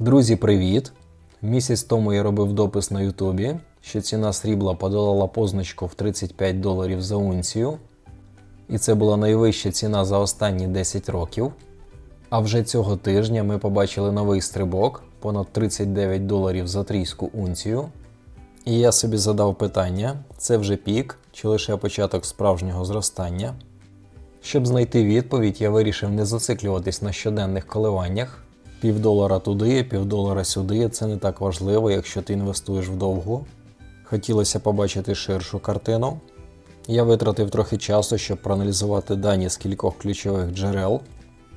Друзі, привіт! Місяць тому я робив допис на Ютубі, що ціна срібла подолала позначку в 35 доларів за унцію, і це була найвища ціна за останні 10 років. А вже цього тижня ми побачили новий стрибок понад 39 доларів за трійську унцію. І я собі задав питання: це вже пік чи лише початок справжнього зростання? Щоб знайти відповідь, я вирішив не зациклюватись на щоденних коливаннях. Півдолара туди, півдолара сюди це не так важливо, якщо ти інвестуєш вдовгу. Хотілося побачити ширшу картину. Я витратив трохи часу, щоб проаналізувати дані з кількох ключових джерел.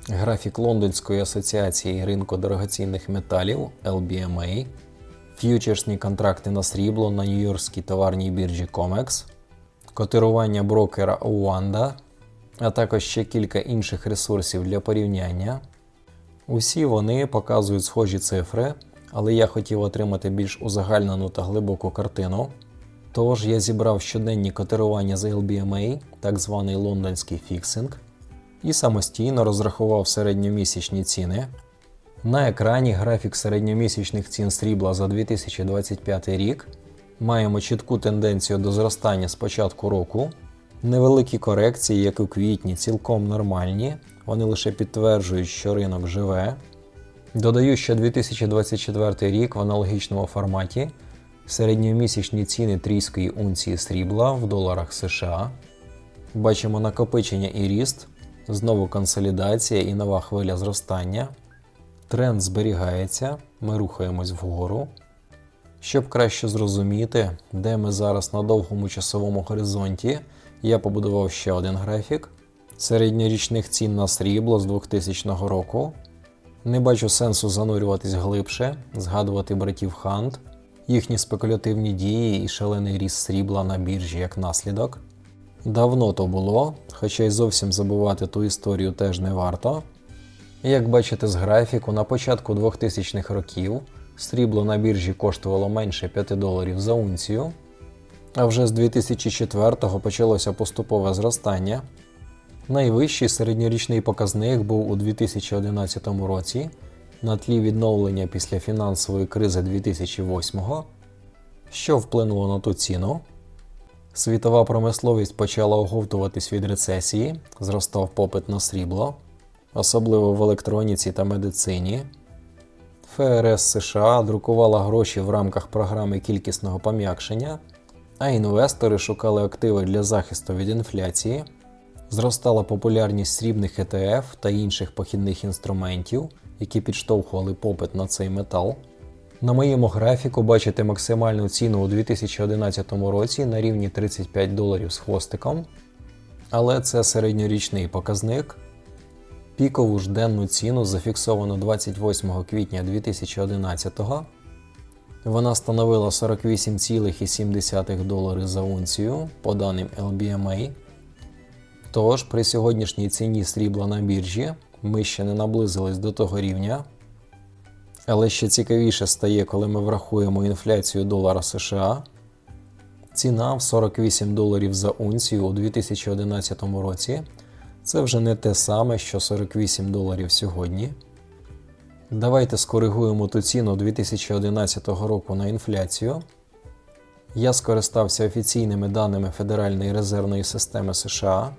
Графік Лондонської асоціації ринку дорогоцінних металів LBMA, ф'ючерсні контракти на срібло на Нью-Йоркській товарній біржі COMEX, котирування брокера Oanda, а також ще кілька інших ресурсів для порівняння. Усі вони показують схожі цифри, але я хотів отримати більш узагальнену та глибоку картину. Тож я зібрав щоденні котирування з LBMA, так званий лондонський фіксинг, і самостійно розрахував середньомісячні ціни. На екрані графік середньомісячних цін срібла за 2025 рік. Маємо чітку тенденцію до зростання з початку року. Невеликі корекції, як у квітні, цілком нормальні, вони лише підтверджують, що ринок живе. Додаю, що 2024 рік в аналогічному форматі середньомісячні ціни трійської унції срібла в доларах США. Бачимо накопичення і ріст, знову консолідація і нова хвиля зростання. Тренд зберігається, ми рухаємось вгору. Щоб краще зрозуміти, де ми зараз на довгому часовому горизонті, я побудував ще один графік середньорічних цін на срібло з 2000 року. Не бачу сенсу занурюватись глибше, згадувати братів Хант, їхні спекулятивні дії і шалений ріст срібла на біржі як наслідок. Давно то було, хоча й зовсім забувати ту історію теж не варто. Як бачите з графіку, на початку 2000-х років срібло на біржі коштувало менше 5 доларів за унцію, а вже з 2004-го почалося поступове зростання. Найвищий середньорічний показник був у 2011 році на тлі відновлення після фінансової кризи 2008-го, що вплинуло на ту ціну. Світова промисловість почала оговтуватись від рецесії, зростав попит на срібло, особливо в електроніці та медицині. ФРС США друкувала гроші в рамках програми кількісного пом'якшення, а інвестори шукали активи для захисту від інфляції. Зростала популярність срібних ETF та інших похідних інструментів, які підштовхували попит на цей метал. На моєму графіку бачите максимальну ціну у 2011 році на рівні 35 доларів з хвостиком, але це середньорічний показник. Пікову ж денну ціну зафіксовано 28 квітня 2011 Вона становила 48,7 долари за унцію по даним LBMA. Тож при сьогоднішній ціні срібла на біржі ми ще не наблизились до того рівня. Але ще цікавіше стає, коли ми врахуємо інфляцію долара США. Ціна в 48 доларів за унцію у 2011 році. Це вже не те саме, що 48 доларів сьогодні. Давайте скоригуємо ту ціну 2011 року на інфляцію. Я скористався офіційними даними Федеральної резервної системи США.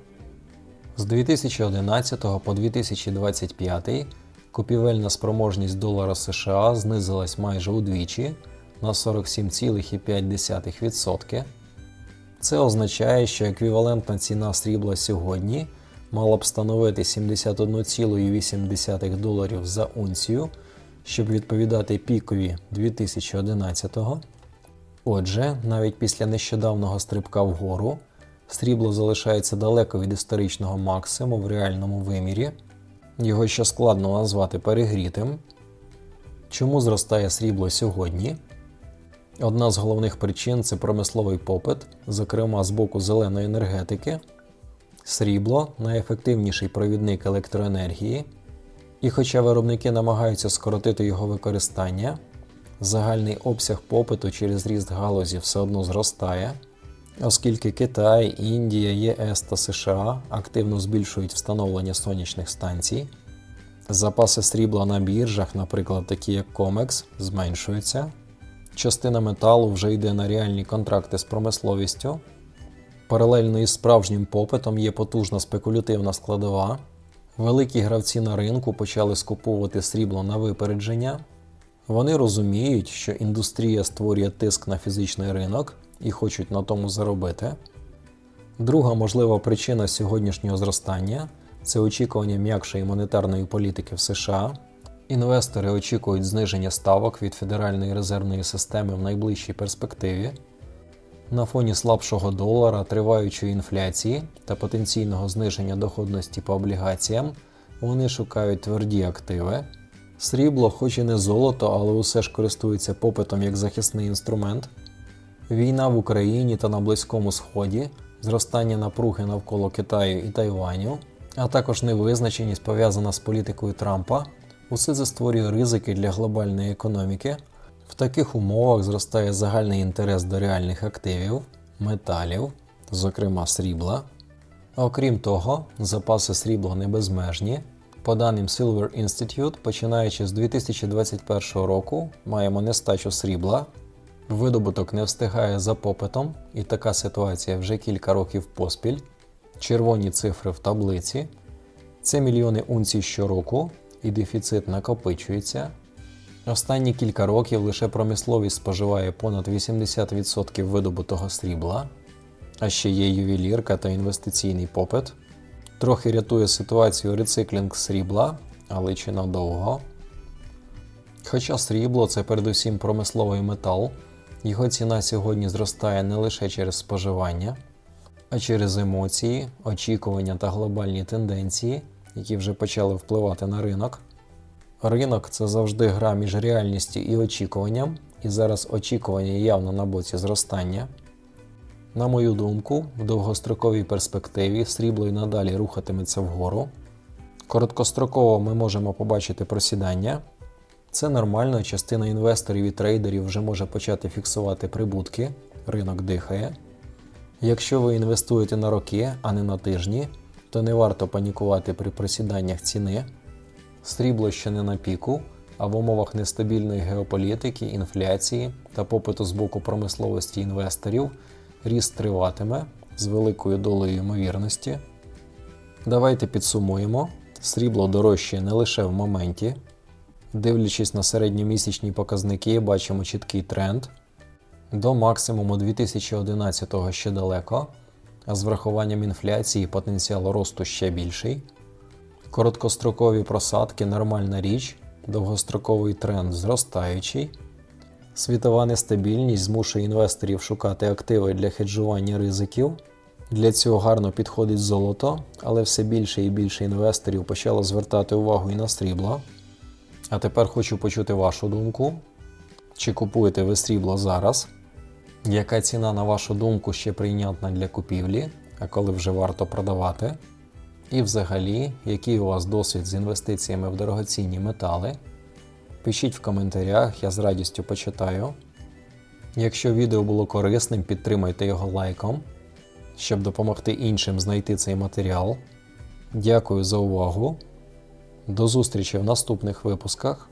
З 2011 по 2025 купівельна спроможність долара США знизилась майже удвічі на 47,5%. Це означає, що еквівалентна ціна срібла сьогодні мала б становити 71,8 доларів за унцію, щоб відповідати пікові 2011-го. Отже, навіть після нещодавнього стрибка вгору срібло залишається далеко від історичного максимуму в реальному вимірі. Його ще складно назвати перегрітим. Чому зростає срібло сьогодні? Одна з головних причин це промисловий попит, зокрема з боку зеленої енергетики. Срібло найефективніший провідник електроенергії, і хоча виробники намагаються скоротити його використання, загальний обсяг попиту через ріст галузі все одно зростає, оскільки Китай, Індія, ЄС та США активно збільшують встановлення сонячних станцій. Запаси срібла на біржах, наприклад, такі як COMEX, зменшуються. Частина металу вже йде на реальні контракти з промисловістю. Паралельно із справжнім попитом є потужна спекулятивна складова. Великі гравці на ринку почали скуповувати срібло на випередження. Вони розуміють, що індустрія створює тиск на фізичний ринок і хочуть на тому заробити. Друга можлива причина сьогоднішнього зростання це очікування м'якшої монетарної політики в США. Інвестори очікують зниження ставок від Федеральної резервної системи в найближчій перспективі. На фоні слабшого долара, триваючої інфляції та потенційного зниження доходності по облігаціям вони шукають тверді активи. Срібло, хоч і не золото, але усе ж користується попитом як захисний інструмент. Війна в Україні та на Близькому Сході, зростання напруги навколо Китаю і Тайваню, а також невизначеність пов'язана з політикою Трампа, усе це створює ризики для глобальної економіки. В таких умовах зростає загальний інтерес до реальних активів, металів, зокрема срібла. Окрім того, запаси срібла не безмежні. По даним Silver Institute, починаючи з 2021 року, маємо нестачу срібла. Видобуток не встигає за попитом, і така ситуація вже кілька років поспіль. Червоні цифри в таблиці. Це мільйони унцій щороку, і дефіцит накопичується. Останні кілька років лише промисловість споживає понад 80% видобутого срібла, а ще є ювелірка та інвестиційний попит. Трохи рятує ситуацію рециклінг срібла, але чи надовго. Хоча срібло це передусім промисловий метал, його ціна сьогодні зростає не лише через споживання, а через емоції, очікування та глобальні тенденції, які вже почали впливати на ринок. Ринок це завжди гра між реальністю і очікуванням, і зараз очікування явно на боці зростання. На мою думку, в довгостроковій перспективі срібло й надалі рухатиметься вгору. Короткостроково ми можемо побачити просідання. Це нормально, частина інвесторів і трейдерів вже може почати фіксувати прибутки, ринок дихає. Якщо ви інвестуєте на роки, а не на тижні, то не варто панікувати при просіданнях ціни. Срібло ще не на піку, а в умовах нестабільної геополітики, інфляції та попиту з боку промисловості інвесторів ріст триватиме з великою долею ймовірності. Давайте підсумуємо: срібло дорожчає не лише в моменті. Дивлячись на середньомісячні показники, бачимо чіткий тренд. До максимуму 2011-го ще далеко, а з врахуванням інфляції потенціал росту ще більший. Короткострокові просадки нормальна річ, довгостроковий тренд зростаючий. Світова нестабільність змушує інвесторів шукати активи для хеджування ризиків. Для цього гарно підходить золото, але все більше і більше інвесторів почало звертати увагу і на срібло. А тепер хочу почути вашу думку. Чи купуєте ви срібло зараз? Яка ціна, на вашу думку, ще прийнятна для купівлі, а коли вже варто продавати? І взагалі, який у вас досвід з інвестиціями в дорогоцінні метали? Пишіть в коментарях, я з радістю почитаю. Якщо відео було корисним, підтримайте його лайком, щоб допомогти іншим знайти цей матеріал. Дякую за увагу. До зустрічі в наступних випусках.